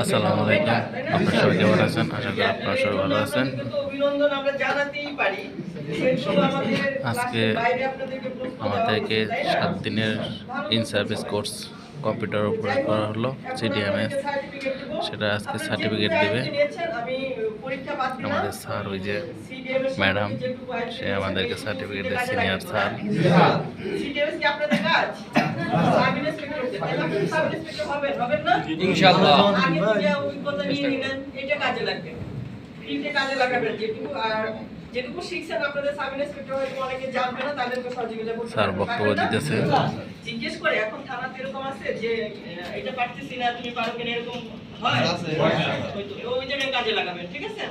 আসসালামু আলাইকুম। আপনার সবাই কেমন আছেন? আশা করি আপনারা সবাই ভালো আছেন। আজকে আমাদেরকে? সাত দিনের ইন সার্ভিস কোর্স কম্পিউটার উপরে করা হলো সিডিএমএস সেটা আজকে সার্টিফিকেট দেবে। আমাদের স্যার ওই যে ম্যাডাম সে আমাদেরকে সার্টিফিকেট দেয় সিনিয়র স্যার। ইনশাআল্লাহ। আগে থেকে অভিজ্ঞতা নিয়ে নিলেন এটা কাজে লাগবে। ফিল্ডে কাজে লাগাবেন যেটুকু আর যেটুকু শিখছেন আপনাদের সাব ইন্সপেক্টর হয়তো অনেকে জানবে না তাদেরকে সহযোগিতা করতে স্যার বক্তব্য দিতেছে। জিজ্ঞেস করে এখন থানাতে এরকম আছে যে এটা পারতেছি না তুমি পারো কিনা এরকম ওই জায়গায় কাজে লাগাবেন ঠিক আছে?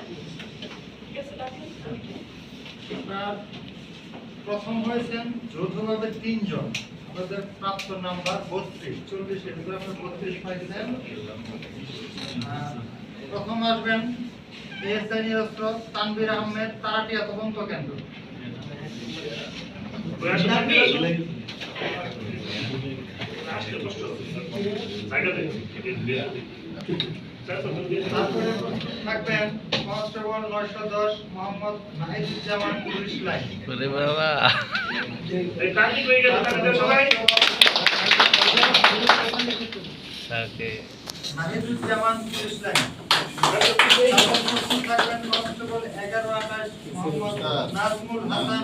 ঠিক আছে প্রথম হয়েছেন যৌথভাবে তিনজন। আমাদের প্রাপ্ত নাম্বার বত্রিশ চল্লিশ এর ভিতরে আপনি বত্রিশ পাইছেন। প্রথম আসবেন তানবির আহমেদ তারাটিয়া তদন্ত কেন্দ্র। তারপরে থাকবেন কনস্টেবল নয়শো দশ মোহাম্মদ নাহিদুজ্জামান পুলিশ লাইন ওরে বাবা। স্যারকে নাহিদুজ্জামান পুলিশ লাইন এগারো আঠাশ মোহাম্মদ নাজমুল হাসান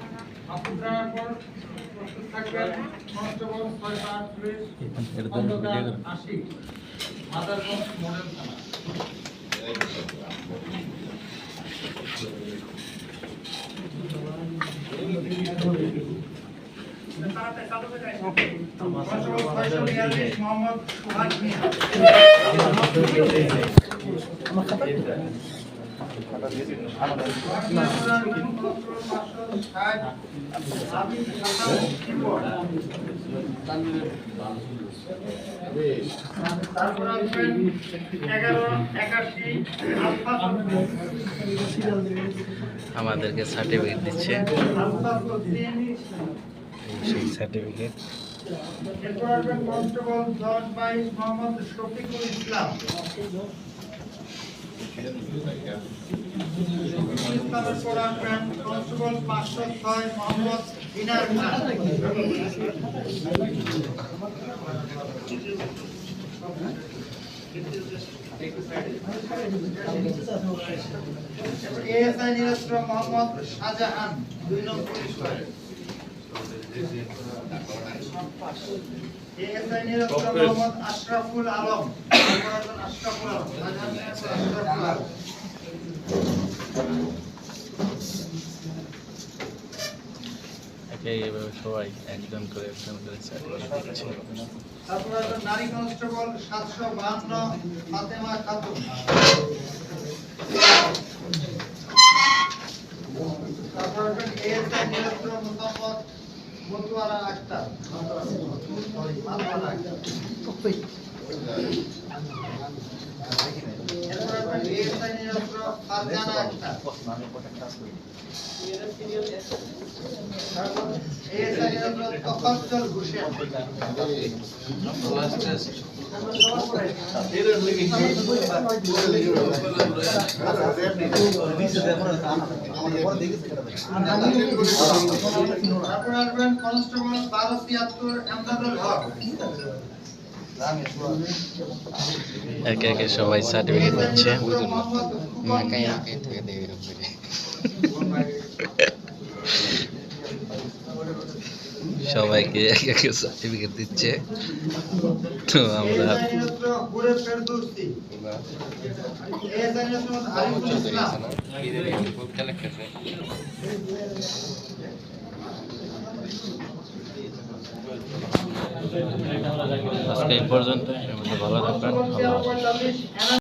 রানার পর প্রস্তুত থাকবেন। কনস্টেবল মাদারগঞ্জ মডেল থানা। মোহাম্মদ সুহাগ মিয়া। তারপর আসবেন এগারো একাশি আমাদেরকে সার্টিফিকেট দিচ্ছে। সেই সার্টিফিকেট এরপর আসবেন কনস্টেবল দশ বাইশ মোহাম্মদ শফিকুল ইসলাম। পাঁচশো ছয় মোহাম্মদ ইনার এএসআই মোহাম্মদ শাহজাহান দুই নম্বর আশরাফুল আলম আশরাফুল আলম সবাই একজন করে একজন করে নারী কনস্টেবল সাতশো বাহান্ন, ফাতেমা খাতুন। তারপর এএসআই নিরস্ত্র মোহাম্মদ মতুয়ারা আক্তার Sorry, মাতোয়ারা আক্তার এরপর আসবেন এএসআই নিরস্ত্র ফারজানা আক্তার তারপর এএসআই নিরস্ত্র তফাজ্জল হোসেন তারপর আসবেন কনস্টেবল বারো তিয়াত্তর এমদাদুল হক একে একে সবাই সার্টিফিকেট দিচ্ছে মোহাম্মদ ফুকন মিয়া। সবাইকে এক একে সার্টিফিকেট দিচ্ছে। তো আমরা আজকে এই পর্যন্ত ভালো থাকবেন